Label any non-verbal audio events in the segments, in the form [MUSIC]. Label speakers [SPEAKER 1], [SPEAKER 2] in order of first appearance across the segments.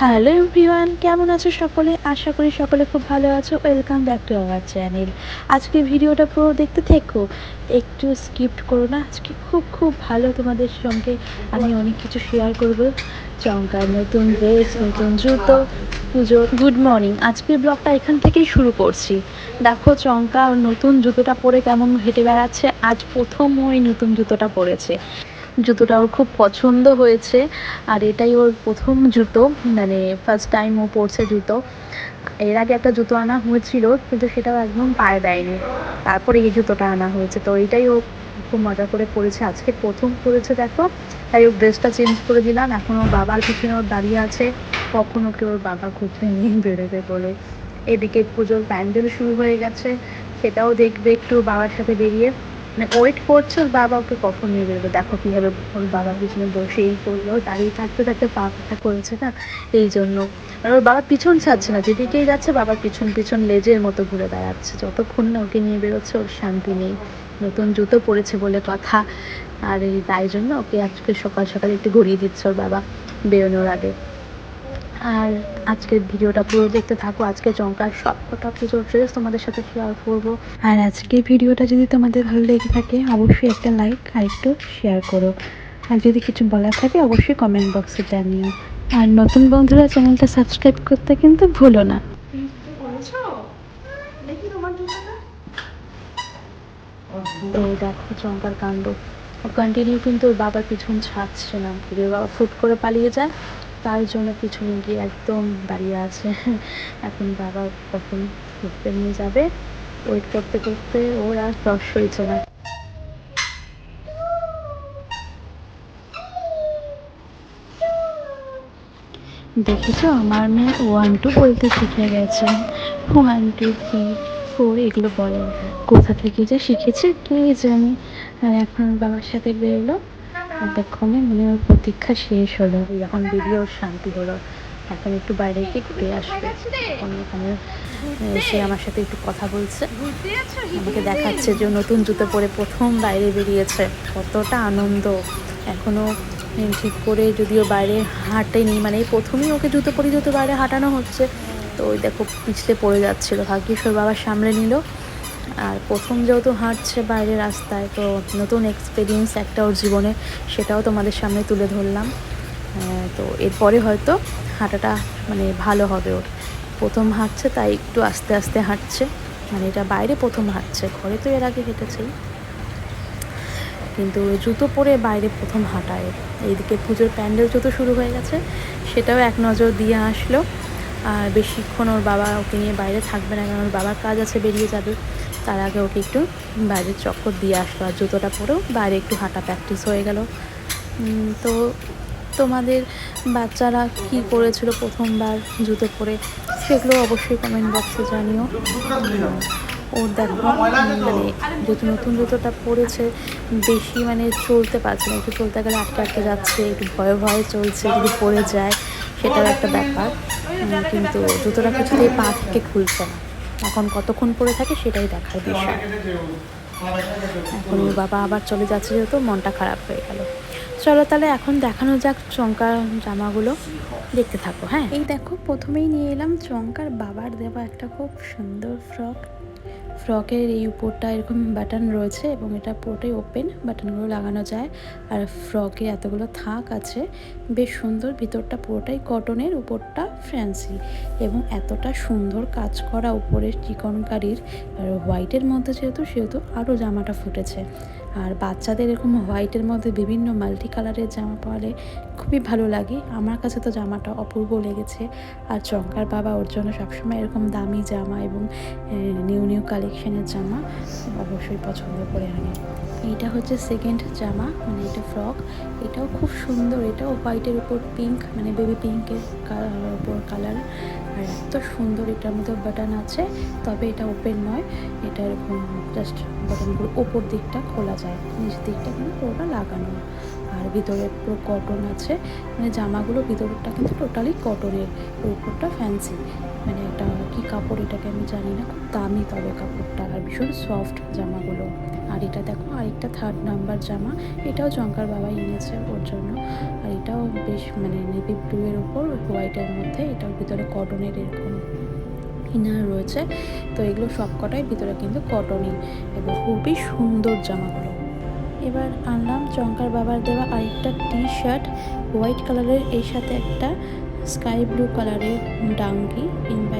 [SPEAKER 1] Hello everyone, কেমন আছো সকলে? আশা করি সকলে খুব ভালো আছো। Welcome back to our channel. আজকে ভিডিওটা পুরো দেখতে থেকো। একটু স্কিপ্ট করো না, আজকে খুব খুব ভালো তোমাদের সঙ্গে আমি অনেক কিছু শেয়ার করব। চমকার নতুন ড্রেস নতুন জুতো, পুজো গুড মর্নিং আজকের ব্লগটা এখান থেকেই শুরু করছি। দেখো চমকা নতুন জুতোটা পরে কেমন হেঁটে বেড়াচ্ছে। আজ প্রথম ওই নতুন জুতোটা পরেছে। জুতোটা ওর খুব পছন্দ হয়েছে, আর এটাই ওর প্রথম জুতো মানে ফার্স্ট টাইম ও পরছে জুতো। এর আগে একটা জুতো আনা হয়েছিল, কিন্তু সেটাও একদম পায়ে দেয়নি। তারপরে এই জুতোটা আনা হয়েছে, তো এটাই ও খুব মজা করে পরেছে। আজকে প্রথম পরেছে, দেখো। তাই ও ড্রেসটা চেঞ্জ করে দিলাম। এখন ওর বাবার পিছনে ওর দাঁড়িয়ে আছে। কখন ওকে ওর বাবা ঘুরতে নিয়ে বেরোবে বলে। এদিকে পুজোর প্যান্ডেল শুরু হয়ে গেছে। সেটাও দেখবে একটু বাবার সাথে বেরিয়ে। মানে ওয়েট করছে বাবা ওকে কখন নিয়ে বেরোবে? দেখো কীভাবে ওর বাবার পিছনে বসেই পড়ল, দাঁড়িয়ে থাকতে থাকতে পা ব্যথা করেছে না? এই জন্য। আর ওর বাবার পিছন ছাড়ছে না, যেদিকেই যাচ্ছে বাবার পিছন পিছন লেজের মতো ঘুরে বেড়াচ্ছে। যতক্ষণ না ওকে নিয়ে বেরোচ্ছে, ওর শান্তি নেই। নতুন জুতো পরেছে বলে কথা। আর এই তাই জন্য ওকে আজকে সকাল সকাল একটু ঘুরিয়ে দিচ্ছে ওর বাবা বেরোনোর আগে। আর আজকের ভিডিওটা পুরো দেখতে থাকো। আজকে চমকার সব কটা পুজোর ড্রেস তোমাদের সাথে শেয়ার করব। আর আজকের ভিডিওটা যদি তোমাদের ভালো লেগে থাকে, অবশ্যই একটা লাইক আর একটু শেয়ার করো। আর যদি কিছু বলার থাকে, অবশ্যই কমেন্ট বক্সে জানিও। আর নতুন বন্ধুরা, চ্যানেলটা সাবস্ক্রাইব করতে কিন্তু ভুলো না। তো দেখো চমকার কাণ্ড। কন্টিনিউ কিন্তু ওর বাবার পিছন ছাড়ছে না। বাবা ফুট করে পালিয়ে যায়। তার জন্য পিছনে গিয়ে একদম দাঁড়িয়ে আছে। এখন বাবা কখন ঘুরতে নিয়ে যাবে? ওয়েট করতে করতে ওর আর রস হয়েছে না। দেখেছ? আমার মেয়ে ওয়ান টু বলতে শিখে গেছে। ওয়ান টু থ্রি ফোর এগুলো বলে কোথা থেকে যে শিখেছে কে জানি? আর এখন বাবার সাথে বেরোলো। এতক্ষণে মনে ওর প্রতীক্ষা শেষ হলো। এখন বেরিয়ে ওর শান্তি হলো। এখন একটু বাইরে গিয়ে ঘুরে আসবে। এখন এখানে সে আমার সাথে একটু কথা বলছে। আমাকে দেখাচ্ছে যে নতুন জুতো পরে প্রথম বাইরে বেরিয়েছে। কতটা আনন্দ। এখনও ঠিক করে যদিও বাইরে হাঁটেনি মানে প্রথমেই ওকে জুতো পরে জুতো বাইরে হাঁটানো হচ্ছে, তো ওই দেখো, পিছলে পড়ে যাচ্ছিল। ভাগ্যিস ওর বাবা সামলে নিল। আর প্রথম যেহেতু হাঁটছে বাইরে রাস্তায়, তো নতুন এক্সপিরিয়েন্স একটা ওর জীবনে, সেটাও তোমাদের সামনে তুলে ধরলাম। তো এরপরে হয়তো হাঁটাটা মানে ভালো হবে ওর। প্রথম হাঁটছে, তাই একটু আস্তে আস্তে হাঁটছে। মানে এটা বাইরে প্রথম হাঁটছে, ঘরে তো এর আগে হেঁটেছেই। কিন্তু জুতো পরে বাইরে প্রথম হাঁটায় এইদিকে পুজোর প্যান্ডেল জুতো শুরু হয়ে গেছে, সেটাও এক নজর দিয়ে আসলো। আর বেশিক্ষণ ওর বাবা ওকে নিয়ে বাইরে থাকবে না, কারণ ওর বাবার কাজ আছে, বেরিয়ে যাবে। তার আগে ওকে একটু বাইরে চক্কর দিয়ে আসলো আর জুতোটা পরেও বাইরে একটু হাঁটা প্র্যাকটিস হয়ে গেল। তো তোমাদের বাচ্চারা কি করেছিল প্রথমবার জুতো পরে সেগুলো অবশ্যই কমেন্ট বক্সে জানিও। ওর দেখো মানে যেহেতু নতুন জুতোটা পরেছে, বেশি মানে চলতে পারছে না। একটু চলতে গেলে আটকে আটকে যাচ্ছে, একটু ভয়ে ভয়ে চলছে, যদি পড়ে যায় সেটাও একটা ব্যাপার। কিন্তু জুতোটা কিছুতেই পা থেকে খুলছে না। এখন কতক্ষণ পরে থাকে সেটাই দেখার বিষয়। এখন ওর বাবা আবার চলে যাচ্ছে যেহেতু মনটা খারাপ হয়ে গেল। চলো তাহলে এখন দেখানো যাক চঙ্কার জামাগুলো। দেখতে থাকো হ্যাঁ। এই দেখো, প্রথমেই নিয়ে এলাম চঙ্কার বাবার দেওয়া একটা খুব সুন্দর ফ্রক। ফ্রকের এই উপরটা এরকম বাটন রয়েছে এবং এটা পুরোটাই ওপেন বাটনগুলো লাগানো যায়। আর ফ্রকে এতগুলো থাক আছে, বেশ সুন্দর ভিতরটা পুরোটাই কটনের উপরটা ফ্যান্সি এবং এতটা সুন্দর কাজ করা উপরের চিকনকারির আর হোয়াইটের মধ্যে যেহেতু, সেহেতু আরও জামাটা ফুটেছে। আর বাচ্চাদের এরকম হোয়াইটের মধ্যে বিভিন্ন মাল্টি কালারের জামা পাওয়ালে খুবই ভালো লাগে। আমার কাছে তো জামাটা অপূর্ব লেগেছে। আর চঙ্কার বাবা ওর জন্য সবসময় এরকম দামি জামা এবং নিউ নিউ কালেকশনের জামা অবশ্যই পছন্দ করে আনে। এইটা হচ্ছে সেকেন্ড জামা মানে এটা ফ্রক এটাও খুব সুন্দর, এটাও হোয়াইটের উপর পিঙ্ক মানে বেবি পিঙ্কের উপর কালার আর এত সুন্দর এটার মধ্যে বাটন আছে, তবে এটা ওপেন নয়। এটা এরকম জাস্ট বাটনগুলো ওপর দিকটা খোলা যায় নিচের দিকটা কিন্তু পুরোটা লাগানো। আর ভিতরে পুরো কটন আছে মানে জামাগুলো ভিতরটা কিন্তু টোটালি কটনের উপরটা ফ্যান্সি মানে একটা কি কাপড় এটাকে আমি জানি না, খুব দামি তবে কাপড়টা, আর ভীষণ সফট জামাগুলো। আর এটা দেখো, আরেকটা থার্ড নাম্বার জামা। এটাও জঙ্কার বাবা এনেছে ওর জন্য। আর এটাও বেশ মানে নেভি ব্লু এর উপর হোয়াইটের মধ্যে। এটার ভিতরে কটনের এরকম ইনার রয়েছে। তো এগুলো সব কটাই ভিতরে কিন্তু কটনই এবং খুবই সুন্দর জামাগুলো। এবার আনলাম চঙ্কার বাবার দেওয়া আরেকটা টি শার্ট হোয়াইট কালারের এর সাথে একটা স্কাই ব্লু কালারের ডাঙ্গি কিংবা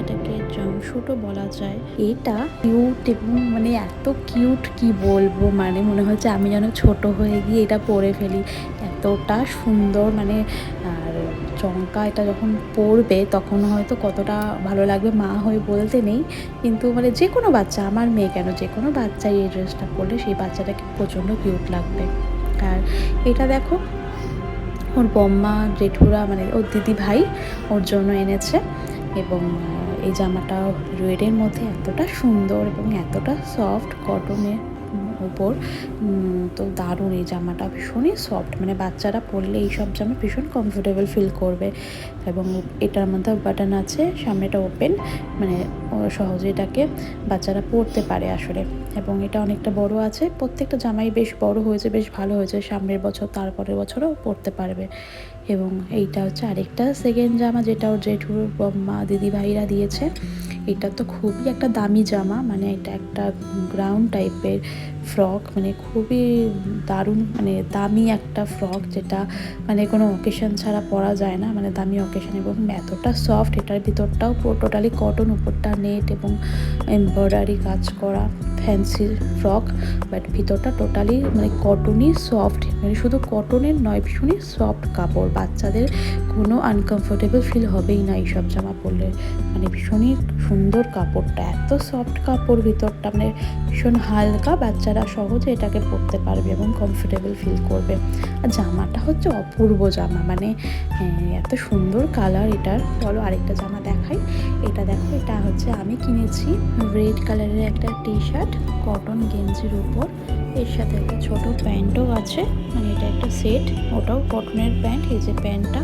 [SPEAKER 1] জামশুটও বলা যায়। এটা কিউট এবং মানে এত কিউট কি বলব? মানে মনে হচ্ছে আমি যেন ছোট হয়ে গিয়ে এটা পরে ফেলি। এতটা সুন্দর মানে আর চমকা এটা যখন পরবে তখন হয়তো কতটা ভালো লাগবে মা হয়ে বলতে নেই। কিন্তু মানে যে কোনো বাচ্চা, আমার মেয়ে কেন? যে কোনো বাচ্চাই এই ড্রেসটা পরলে সেই বাচ্চাটাকে প্রচণ্ড কিউট লাগবে। আর এটা দেখো, ওর বম্মা, জেঠুরা মানে ওর দিদি ভাই ওর জন্য এনেছে। এবং এই জামাটা রেডের মধ্যে এতটা সুন্দর এবং এতটা সফট কটনের উপর তো দারুণ এই জামাটা ভীষণই সফট মানে বাচ্চারা পরলে এইসব জামা ভীষণ কমফোর্টেবল ফিল করবে। এবং এটার মধ্যে বাটন আছে, সামনেটা ওপেন মানে সহজে এটাকে বাচ্চারা পরতে পারে আসলে। এবং এটা অনেকটা বড় আছে। প্রত্যেকটা জামাই বেশ বড় হয়েছে, বেশ ভালো হয়েছে। সামনের বছর, তারপরের বছরও পরতে পারবে। এবং এইটা হচ্ছে আরেকটা সেকেন্ড জামা, যেটা ওর জেঠুর মা দিদি ভাইরা দিয়েছে। এটা তো খুবই একটা দামি জামা। মানে এটা একটা গ্রাউন্ড টাইপের ফ্রক মানে খুবই দারুণ মানে দামি একটা ফ্রক যেটা মানে কোনো অকেশন ছাড়া পরা যায় না মানে দামি অকেশন এবং এতটা সফট এটার ভিতরটাও টোটালি কটন উপরটা নেট এবং এমব্রয়ডারি কাজ করা। ফ্যান্সি ফ্রক বাট ভিতরটা টোটালি মানে কটনই সফট মানে শুধু কটনের নয় ভীষণই সফট কাপড়। বাচ্চাদের কোনো আনকমফোর্টেবল ফিল হবেই না এইসব জামা পরলে। মানে ভীষণই সুন্দর কাপড়টা এত সফট কাপড় ভিতরটা মানে ভীষণ হালকা। বাচ্চারা সহজে এটাকে পরতে পারবে এবং কমফোর্টেবল ফিল করবে। আর জামাটা হচ্ছে অপূর্ব জামা মানে হ্যাঁ, এত সুন্দর কালার এটার। চলো আরেকটা জামা দেখাই। এটা দেখো এটা হচ্ছে আমি কিনেছি রেড কালারের একটা টি শার্ট কটন গেঞ্জির উপর। এর সাথে একটা ছোট প্যান্টও আছে। মানে এটা একটা সেট। ওটাও কটনের প্যান্ট। এই যে প্যান্টটা।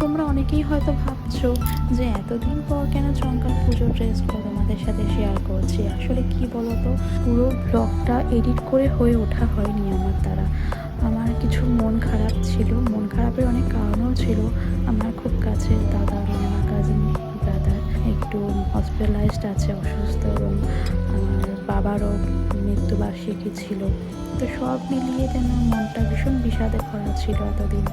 [SPEAKER 1] তোমরা অনেকেই হয়তো ভাবছ যে এতদিন পর কেন চঙ্কার পুজোর ড্রেসগুলো তোমাদের সাথে শেয়ার করছি? আসলে কি বলতো? পুরো ব্লগটা এডিট করে হয়ে ওঠা হয়নি আমার দ্বারা। আমার কিছু মন খারাপ ছিল। মন খারাপের অনেক কারণও ছিল। আমার খুব কাছের দাদা মানে আমার কাজিন ব্রাদার একটু হসপিটালাইজড আছে, অসুস্থ এবং আমার বাবারও মৃত্যুবার্ষিকী ছিল। তো সব মিলিয়ে যেন মনটা ভীষণ বিষাদে ভরা ছিল এতদিন।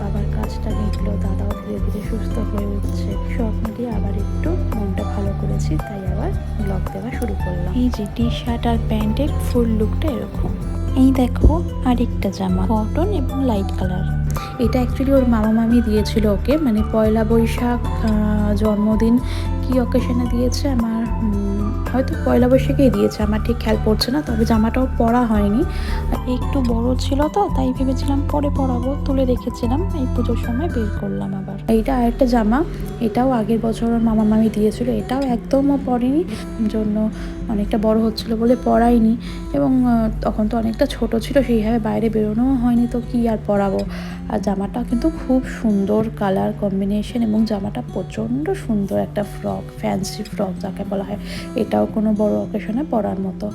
[SPEAKER 1] বাবার কাজটা মিটলো দাদাও ধীরে ধীরে সুস্থ হয়ে উঠছে। সব মিলিয়ে আবার একটু মনটা ভালো করেছি তাই আবার ব্লগ দেওয়া শুরু করলাম। এই যে টি শার্ট আর প্যান্টের ফুল লুকটা এরকম। এই দেখো আরেকটা জামা কটন এবং লাইট কালার এটা অ্যাকচুয়ালি ওর মামা মামি দিয়েছিল ওকে মানে পয়লা বৈশাখ আহ, জন্মদিন কি অকেশনে দিয়েছে আমার হয়তো পয়লা বৈশাখেই দিয়েছে, আমার ঠিক খেয়াল পড়ছে না, তবে জামাটাও পরা হয়নি। একটু বড় ছিল তো, তাই ভেবেছিলাম পরে পরাবো, তুলে রেখেছিলাম, এই পুজোর সময় বের করলাম আবার। এইটা আরেকটা জামা, এটাও আগের বছর মামা মামি দিয়েছিল, এটাও একদমও পরেনি জন্য অনেকটা বড় হচ্ছিল বলে পরাইনি, এবং তখন তো অনেকটা ছোট ছিল, সেইভাবে বাইরে বেরোনোও হয়নি তো কি আর পরাবো। আর জামাটা কিন্তু খুব সুন্দর কালার কম্বিনেশন, এবং জামাটা প্রচণ্ড সুন্দর একটা ফ্রক, ফ্যান্সি ফ্রক যাকে বলা হয় এটাও কোনো বড় অকেশনে পরার মতো।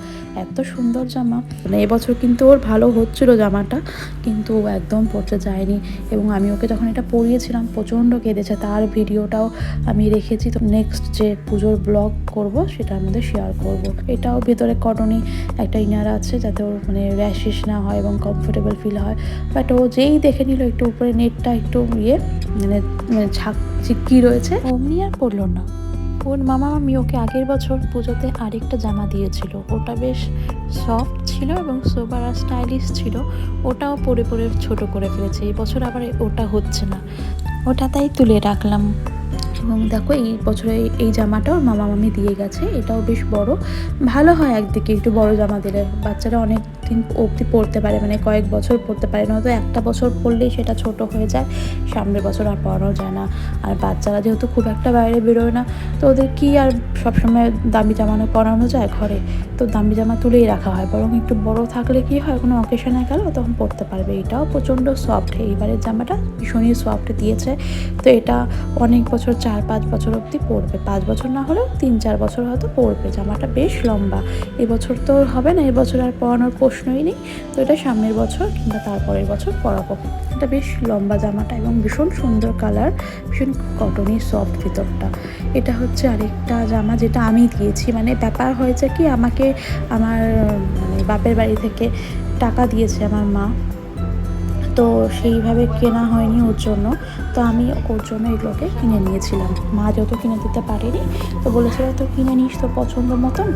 [SPEAKER 1] এত সুন্দর জামা। মানে এবছর কিন্তু ওর ভালো হচ্ছিল জামাটা, কিন্তু ও একদম পরতে যায়নি। এবং আমি ওকে যখন এটা পরিয়েছিলাম, প্রচণ্ড কেঁদেছে। তার ভিডিওটাও আমি রেখেছি। তো নেক্সট যে পুজোর ব্লগ করব সেটার মধ্যে শেয়ার করব। এটাও ভেতরে কটনই একটা ইনার আছে, যাতে ওর মানে র্যাশেস না হয় এবং কমফোর্টেবল ফিল হয়। বাট ও যেই দেখে নিল, একটু উপরে নেটটা একটু ইয়ে মানে মানে ঝাঁক চিক্কি রয়েছে। অমনি আর পড়ল না। ওর মামা মামি ওকে আগের বছর পুজোতে আরেকটা জামা দিয়েছিল। ওটা বেশ সফট ছিল এবং সোবার আর স্টাইলিশ ছিল। ওটাও পরে পরে ছোট করে ফেলেছে। এই বছর আবার ওটা হচ্ছে না। ওটা তাই তুলে রাখলাম। এবং দেখো, এই বছরে এই- জামাটা ওর মামা মামি দিয়ে গেছে। এটাও বেশ বড়। ভালো হয় একদিকে একটু বড় জামা দিলে। বাচ্চারা অনেক দিন অবধি পরতে পারে মানে কয়েক বছর পরতে পারে না। নয়তো একটা বছর পরলেই সেটা ছোট হয়ে যায়। সামনের বছর আর পরানো যায় না। আর বাচ্চারা যেহেতু খুব একটা বাইরে বেরোয় না তো ওদের কি আর সবসময় দামি জামানো পরানো যায় ঘরে। তো দামি জামা তুলেই রাখা হয়। বরং একটু বড় থাকলে কি হয়, কোনো অকেশনে গেল, তখন পরতে পারবে। এটাও প্রচণ্ড সফট এইবারের জামাটা ভীষণই সফট দিয়েছে। তো এটা অনেক বছর, চার পাঁচ বছর অবধি পরবে। পাঁচ বছর না হলেও তিন চার বছর হয়তো পরবে। জামাটা বেশ লম্বা। এবছর তো হবে না। এবছর আর পরানোর প্রশ্নই নেই। তো এটা সামনের বছর কিংবা তারপরের বছর পরাবো। এটা বেশ লম্বা জামাটা এবং ভীষণ সুন্দর কালার ভীষণ কটনই সফট ভিতরটা। এটা হচ্ছে আরেকটা জামা যেটা আমি দিয়েছি মানে ব্যাপার হয়েছে কি, আমাকে আমার মানে বাপের বাড়ি থেকে টাকা দিয়েছে আমার মা। তো সেইভাবে কেনা হয়নি ওর জন্য। তো আমি ওর জন্য এগুলোকে কিনে নিয়েছিলাম। মা যত কিনে দিতে পারেনি, তো বলেছিল, তো কিনে নিস তো পছন্দ মতন।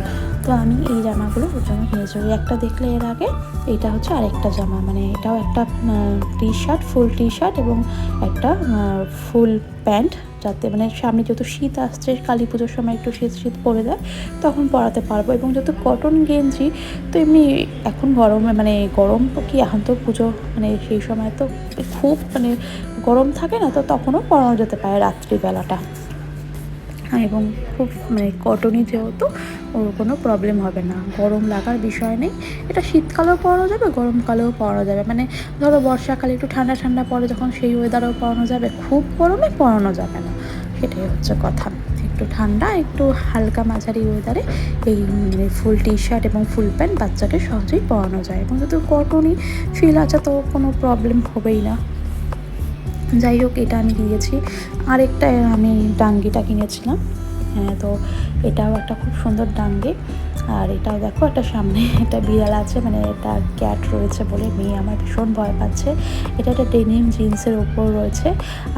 [SPEAKER 1] তো আমি এই জামাগুলো ওর জন্য কিনেছি। একটা দেখলে এর আগে, এটা হচ্ছে আরেকটা জামা। মানে এটাও একটা T shirt full T shirt এবং একটা ফুল প্যান্ট যাতে মানে সামনে যত শীত আসছে, কালী পুজোর সময় একটু শীত শীত পড়ে যায়, তখন পরাতে পারব। এবং যত কটন গেঞ্জি, তো এমনি এখন গরমে মানে গরম কি এখন তো পুজো মানে সেই সময় তো খুব মানে গরম থাকে না, তো তখনও পরানো যেতে পারে রাত্রিবেলাটা। এবং খুব মানে কটনই যেহেতু, ওর কোনো প্রবলেম হবে না। গরম লাগার বিষয় নেই। এটা শীতকালেও পরানো যাবে, গরমকালেও পরানো যাবে। মানে ধরো বর্ষাকালে একটু ঠান্ডা ঠান্ডা পরে যখন সেই ওয়েদারেও পরানো যাবে, খুব গরমে পরানো যাবে না। সেটাই হচ্ছে কথা। একটু ঠান্ডা, একটু হালকা মাঝারি ওয়েদারে এই মানে ফুল টি শার্ট এবং ফুল প্যান্ট বাচ্চাকে সহজেই পরানো যায়। এবং যেহেতু কটনই ফিল আছে, তো কোনো প্রবলেম হবেই না। যাই হোক, এটা আমি দিয়েছি আরেকটা আমি ডাঙ্গিটা কিনেছিলাম। হ্যাঁ তো এটাও একটা খুব সুন্দর ডাঙ্গি। আর এটাও দেখো, একটা সামনে একটা বিড়াল আছে মানে এটা ক্যাট রয়েছে বলে মেয়ে, আমার ভীষণ ভয় পাচ্ছে। এটা একটা ডেনিম জিন্সের ওপর রয়েছে।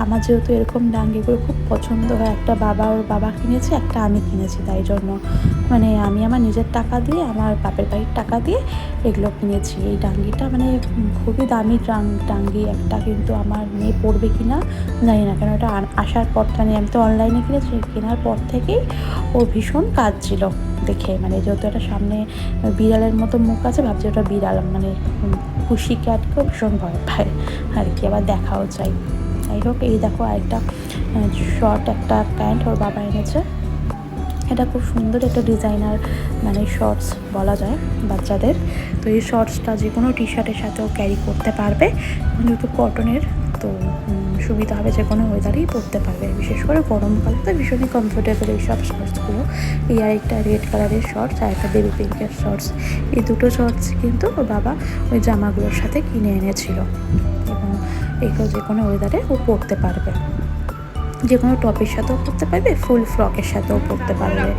[SPEAKER 1] আমার যেহেতু এরকম ডাঙ্গিগুলো খুব পছন্দ হয়, একটা বাবা ওর বাবা কিনেছে, একটা আমি কিনেছি, তাই জন্য মানে আমি আমার নিজের টাকা দিয়ে, আমার বাপের বাড়ির টাকা দিয়ে এগুলো কিনেছি। এই ডাঙ্গিটা মানে খুবই দামি ডাঙ্গি একটা কিন্তু আমার মেয়ে পড়বে কি না জানি না। কেন ওটা আসার পর মানে আমি তো অনলাইনে কিনেছি, কেনার পর থেকেই ও ভীষণ কাজ ছিল দেখে। মানে যেহেতু একটা সামনে বিড়ালের মতো মুখ আছে, ভাবছি ওটা বিড়াল। মানে খুশি ক্যাটকেও ভীষণ ভয় পায় আর কি, আবার দেখাও চাই। যাই হোক, এই দেখো আরেকটা শর্ট একটা প্যান্ট ওর বাবা এনেছে। এটা খুব সুন্দর একটা ডিজাইনার মানে শর্টস বলা যায় বাচ্চাদের। তো এই শর্টসটা যে কোনো টি শার্টের সাথেও ক্যারি করতে পারবে। যেহেতু কটনের তো সুবিধা হবে যে কোনো ওয়েদারেই পরতে পারবে। বিশেষ করে গরমকালে তো ভীষণই কমফোর্টেবল এই সব শর্টসগুলো এই আর একটা রেড কালারের শর্টস আর একটা বেবি পিঙ্কের শর্টস এই দুটো শর্টস কিন্তু ওর বাবা ওই জামাগুলোর সাথে কিনে এনেছিল। এবং এগুলো যে কোনো ওয়েদারে ও পরতে পারবে। যে কোনো টপের সাথেও পরতে পারবে, ফুল ফ্রকের সাথেও পরতে পারবে।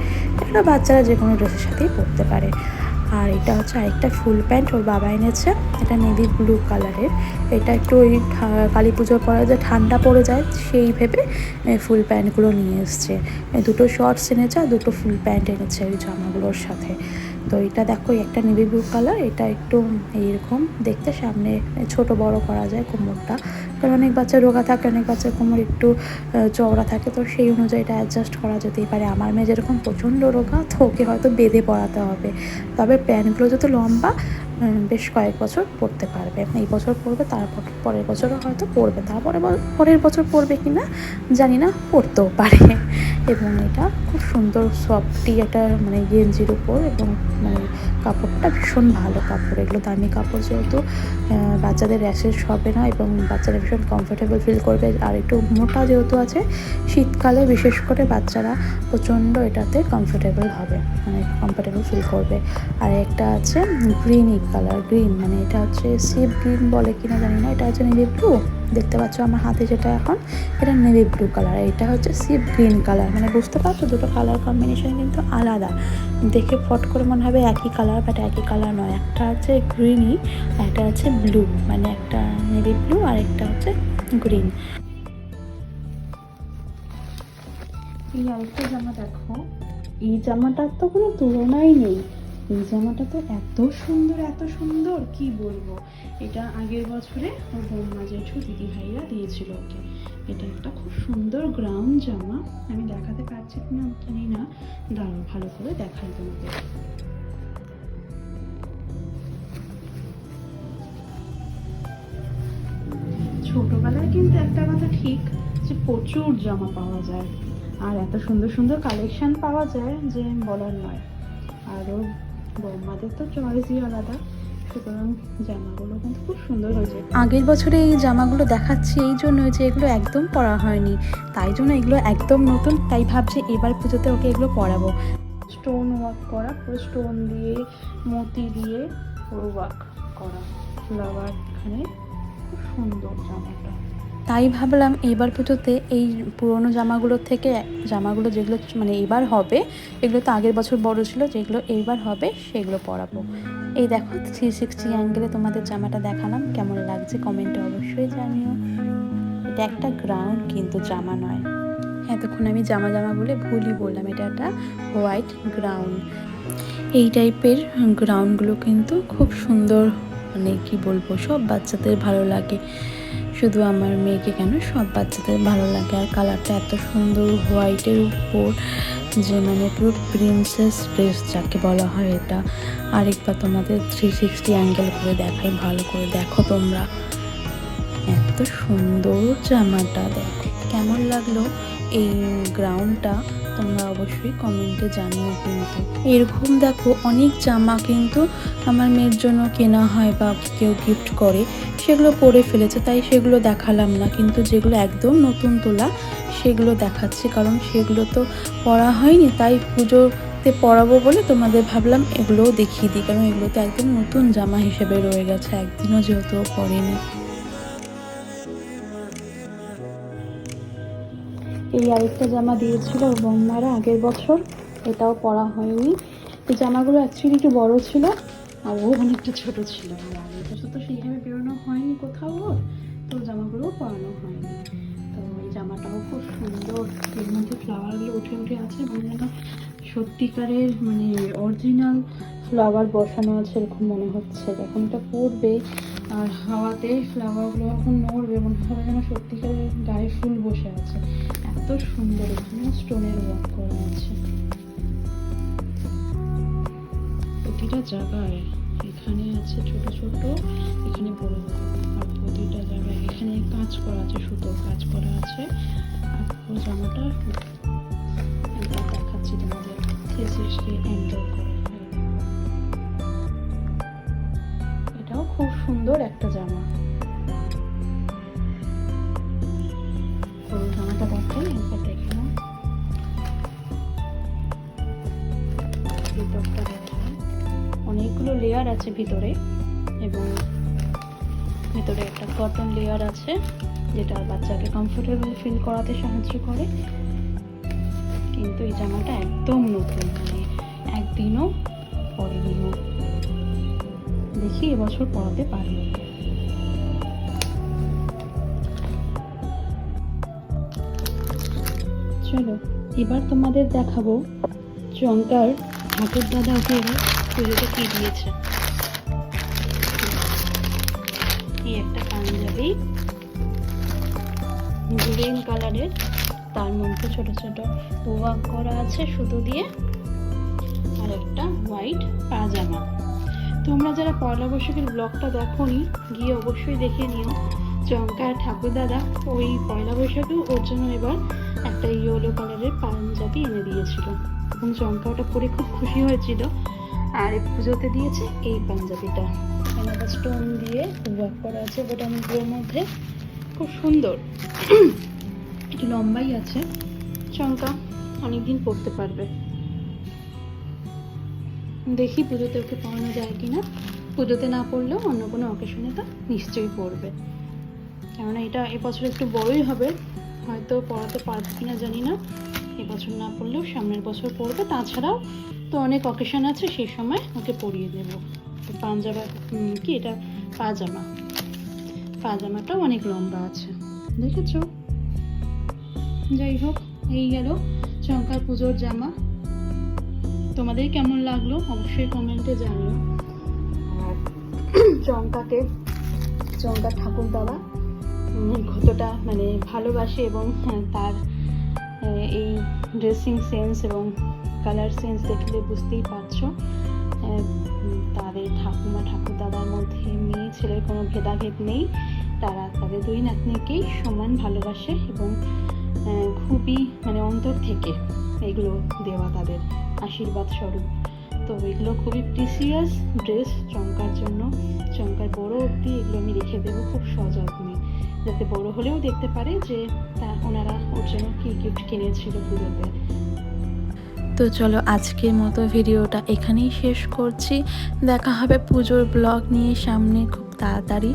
[SPEAKER 1] এটা বাচ্চারা যে কোনো ড্রেসের সাথেই পরতে পারে। আর এটা হচ্ছে আরেকটা ফুল প্যান্ট, ওর বাবা এনেছে। এটা নেভি ব্লু কালারের। এটা একটু ওই কালী পুজোর পরে যে ঠান্ডা পড়ে যায়, সেই ভেবে ফুল প্যান্টগুলো নিয়ে এসছে। দুটো শর্টস এনেছে আর দুটো ফুল প্যান্ট এনেছে ওই জামাগুলোর সাথে। তো এটা দেখো একটা নেভি ব্লু কালার, এটা একটু এইরকম দেখতে সামনে ছোট বড় করা যায় কোমরটা। কারণ অনেক বাচ্চা রোগা থাকে, অনেক বাচ্চার কোমর একটু চওড়া থাকে, তো সেই অনুযায়ী এটা অ্যাডজাস্ট করা যেতেই পারে। আমার মেয়ে যেরকম প্রচণ্ড রোগা, তো ওকে হয়তো বেঁধে পড়াতে হবে। তবে প্যান্টগুলো যত লম্বা বেশ কয়েক বছর পরতে পারবে। এই বছর পরবে তারপর, পরের বছরও হয়তো পরবে তারপরে পরের বছর পরবে কি না জানি না পরতেও পারে। এবং এটা খুব সুন্দর সফটি একটা মানে গেঞ্জির উপর এবং মানে কাপড়টা ভীষণ ভালো কাপড়। এগুলো দামি কাপড় যেহেতু বাচ্চাদের র্যাশেস হবে না এবং বাচ্চারা ভীষণ কমফোর্টেবল ফিল করবে। আর একটু মোটা যেহেতু আছে, শীতকালে বিশেষ করে বাচ্চারা প্রচণ্ড এটাতে কমফোর্টেবল হবে মানে কমফোর্টেবল ফিল করবে। আর একটা আছে গ্রিন কালার গ্রিন মানে এটা হচ্ছে সিপ গ্রিন বলে কিনা জানি না, এটা হচ্ছে নেভি ব্লু দেখতে পাচ্ছ আমার হাতে যেটা এখন, এটা নেভি ব্লু কালার এটা হচ্ছে সিপ গ্রিন কালার। মানে বুঝতে পারছ, দুটো কালার কম্বিনেশন কিন্তু আলাদা। দেখে ফট করে মনে হবে একই কালার বাট একই কালার নয়। একটা হচ্ছে গ্রিনই একটা হচ্ছে ব্লু মানে একটা নেভি ব্লু আর একটা হচ্ছে গ্রিন এই আরেকটা জামা দেখো। এই জামাটার তো কোনো তুলনাই নেই। এই জামাটা তো এত সুন্দর এত সুন্দর, কি বলব? এটা আগের বছরে ওর বৌমা দিদি ভাইরা দিয়েছিল ওকে। এটা একটা খুব সুন্দর গ্রাউন্ড জামা। আমি দেখাতে পারছি কিনা জানি না। দাঁড়াও, ভালো করে দেখাই তোমাকে। ছোটবেলায় কিন্তু একটা কথা ঠিক যে প্রচুর জামা পাওয়া যায়। আর এত সুন্দর সুন্দর কালেকশন পাওয়া যায় যে বলার নয়। আরও বৌমাদের তো চয়েসই আলাদা সুতরাং জামাগুলো কিন্তু খুব সুন্দর হয়েছে। আগের বছরে এই জামাগুলো দেখাচ্ছি এই জন্যই যে এগুলো একদম পরা হয়নি। তাই জন্য এগুলো একদম নতুন তাই ভাবছি এবার পুজোতে ওকে এগুলো পরাবো। স্টোন ওয়ার্ক করা পুরো স্টোন দিয়ে মতি দিয়ে পুরো ওয়ার্ক করা। ফ্লাওয়ার এখানে খুব সুন্দর জামাটা। তাই ভাবলাম এইবার পুজোতে এই পুরোনো জামাগুলোর থেকে, জামাগুলো যেগুলো মানে এবার হবে, এগুলো তো আগের বছর বড় ছিল, যেগুলো এইবার হবে সেগুলো পরাবো। এই দেখো থ্রি সিক্সটি অ্যাঙ্গেলে তোমাদের জামাটা দেখালাম, কেমন লাগছে কমেন্টে অবশ্যই জানিও। এটা একটা গ্রাউন্ড কিন্তু জামা নয়। এতক্ষণ আমি জামা জামা বলে ভুলই বললাম, এটা একটা হোয়াইট গ্রাউন্ড এই টাইপের গ্রাউন্ডগুলো কিন্তু খুব সুন্দর মানে কি বলব, সব বাচ্চাদের ভালো লাগে। শুধু আমার মেয়েকে কেন? সব বাচ্চাদের ভালো লাগে। আর কালারটা এত সুন্দর, হোয়াইটের উপর যে মানে পুরো প্রিন্সেস ড্রেস যাকে বলা হয় এটা। আরেকবার তোমাদের থ্রি সিক্সটি অ্যাঙ্গেল করে দেখাই, ভালো করে দেখো তোমরা। এত সুন্দর জামাটা, দেখো। কেমন লাগল এই গ্রাউন্ডটা তোমরা অবশ্যই কমেন্টে জানিও কিন্তু। এরকম দেখো অনেক জামা কিন্তু আমার মেয়ের জন্য কেনা হয় বা কেউ গিফট করে, সেগুলো পরে ফেলেছে, তাই সেগুলো দেখালাম না। কিন্তু যেগুলো একদম নতুন তোলা, সেগুলো দেখাচ্ছি, কারণ সেগুলো তো পরা হয়নি, তাই পুজোতে পরাবো বলে তোমাদের ভাবলাম এগুলোও দেখিয়ে দিই, কারণ এগুলো তো একদম নতুন জামা হিসেবে রয়ে গেছে, একদিনও যেহেতু পরেনি। এই আরেকটা জামা দিয়েছিল বন্যারা আগের বছর। এটাও পরা হয়নি। এই জামাগুলো অ্যাকচুয়ালি একটু বড় ছিল, আর ও অনেকটা ছোট ছিল। আর আগের বছর তো সেইভাবে বেরোনো হয়নি কোথাও ওর, তো জামাগুলোও পরানো হয়নি। তো এই জামাটাও খুব সুন্দর। এর মধ্যে ফ্লাওয়ারগুলো উঠে উঠে আছে মনে সত্যিকারের মানে অরিজিনাল ফ্লাওয়ার বসানো আছে এরকম মনে হচ্ছে। যখন এটা পড়বে আর হাওয়াতে ফ্লাওয়ারগুলো যখন নড়বে, মনে হবে যেন সত্যিকারের গায়ে ফুল বসে আছে। এত সুন্দর এখানে স্টোনের ওয়ার্ক করা আছে। প্রতিটা জায়গায় এখানে আছে ছোট ছোট, এখানে বড় আর প্রতিটা জায়গায় এখানে কাজ করা আছে সুতোর কাজ করা আছে। আর জামাটা দেখাচ্ছি তোমাদের। অ্যাঙ্গেল করে। এটাও খুব সুন্দর একটা জামা। পুরো জামাটা দেখাই একবার দেখে নাও ভিতরটা অনেকগুলো লেয়ার আছে ভিতরে এবং ভিতরে একটা কটন লেয়ার আছে, যেটা বাচ্চাকে কমফোর্টেবল ফিল করাতে সাহায্য করে কিন্তু এই জামাটা একদম নতুন মানে একদিনও পরেনি। দেখি এবছর পরাতে পারব চলো, এবার তোমাদের দেখাবো চঙ্কার ঠাকুর দাদা ওকে এবার পুজোতে কি দিয়েছে। এই একটা পাঞ্জাবি গ্রিন কালারের তার মধ্যে ছোট ছোট ওয়ার্ক করা আছে সুতো দিয়ে, আর একটা হোয়াইট পাজামা। তোমরা যারা পয়লা বৈশাখের ব্লগটা দেখোনি, গিয়ে অবশ্যই দেখে নিও। চঙ্কা ঠাকুর দাদা ওই পয়লা বৈশাখেও ওর জন্য এবার একটা ইয়েলো কালারের পাঞ্জাবি এনে দিয়েছিল। এবং চঙ্কা ওটা পরে খুব খুশি হয়েছিল। আর পুজোতে দিয়েছে এই পাঞ্জাবিটা। এনাটা স্টোন দিয়ে ওয়ার্ক করা আছে বোটামগুলোর মধ্যে। খুব সুন্দর। একটু লম্বাই আছে। চঙ্কা অনেকদিন পরতে পারবে। দেখি পুজোতে ওকে পড়ানো যায় কিনা। পুজোতে না পড়লেও অন্য কোনো অকেশনে তো নিশ্চয়ই পড়বে। কেননা এটা এবছর একটু বড়ই হবে। হয়তো পড়াতে পারবে কিনা জানি না। এবছর না পড়লেও সামনের বছর পড়বে। তাছাড়াও তো অনেক অকেশন আছে সেই সময় ওকে পরিয়ে দেব। তো পাঞ্জাবা কি এটা? পাজামা। পাজামাটাও অনেক লম্বা আছে। দেখেছ? যাই হোক এই গেল চঙ্কার পুজোর জামা। তোমাদের কেমন লাগল? অবশ্যই কমেন্টে জানিও। আর [CLEARS THROAT] চঙ্কাকে চঙ্কা ঠাকুর উম, কতটা মানে ভালোবাসে এবং হ্যাঁ, তার এই ড্রেসিং সেন্স এবং কালার সেন্স দেখলে বুঝতেই পারছ। তাদের ঠাকুমা ঠাকুর দাদার মধ্যে মেয়ে ছেলের কোনো ভেদাভেদ নেই। তারা তাদের দুই নাতনিকেই সমান ভালোবাসে এবং খুবই মানে অন্তর থেকে এগুলো দেওয়া তাদের আশীর্বাদ স্বরূপ। তো এগুলো খুবই প্রিসিয়াস ড্রেস চমকার জন্য চমকার বড় অবধি এগুলো আমি রেখে দেবো খুব সযত্নে যাতে বড় হলেও দেখতে পারে যে তা ওনারা ওর জন্য কী গিফট কিনেছিল পুজোতে। তো চলো আজকের মতো ভিডিওটা এখানেই শেষ করছি। দেখা হবে পুজোর ব্লগ নিয়ে সামনে। খুব তাড়াতাড়ি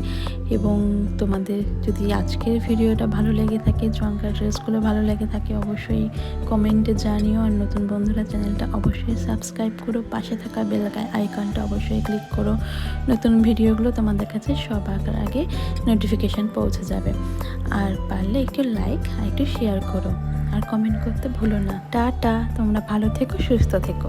[SPEAKER 1] এবং তোমাদের যদি আজকের ভিডিওটা ভালো লেগে থাকে, জঙ্কার ড্রেসগুলো ভালো লেগে থাকে, অবশ্যই কমেন্টে জানিও। আর নতুন বন্ধুরা, চ্যানেলটা অবশ্যই সাবস্ক্রাইব করো। পাশে থাকা বেল আইকনটা অবশ্যই ক্লিক করো। নতুন ভিডিওগুলো তোমাদের কাছে সবার আগে নোটিফিকেশান পৌঁছে যাবে। আর পারলে একটু লাইক আর একটু শেয়ার করো। আর কমেন্ট করতে ভুলো না। টাটা! তোমরা ভালো থেকো, সুস্থ থেকো।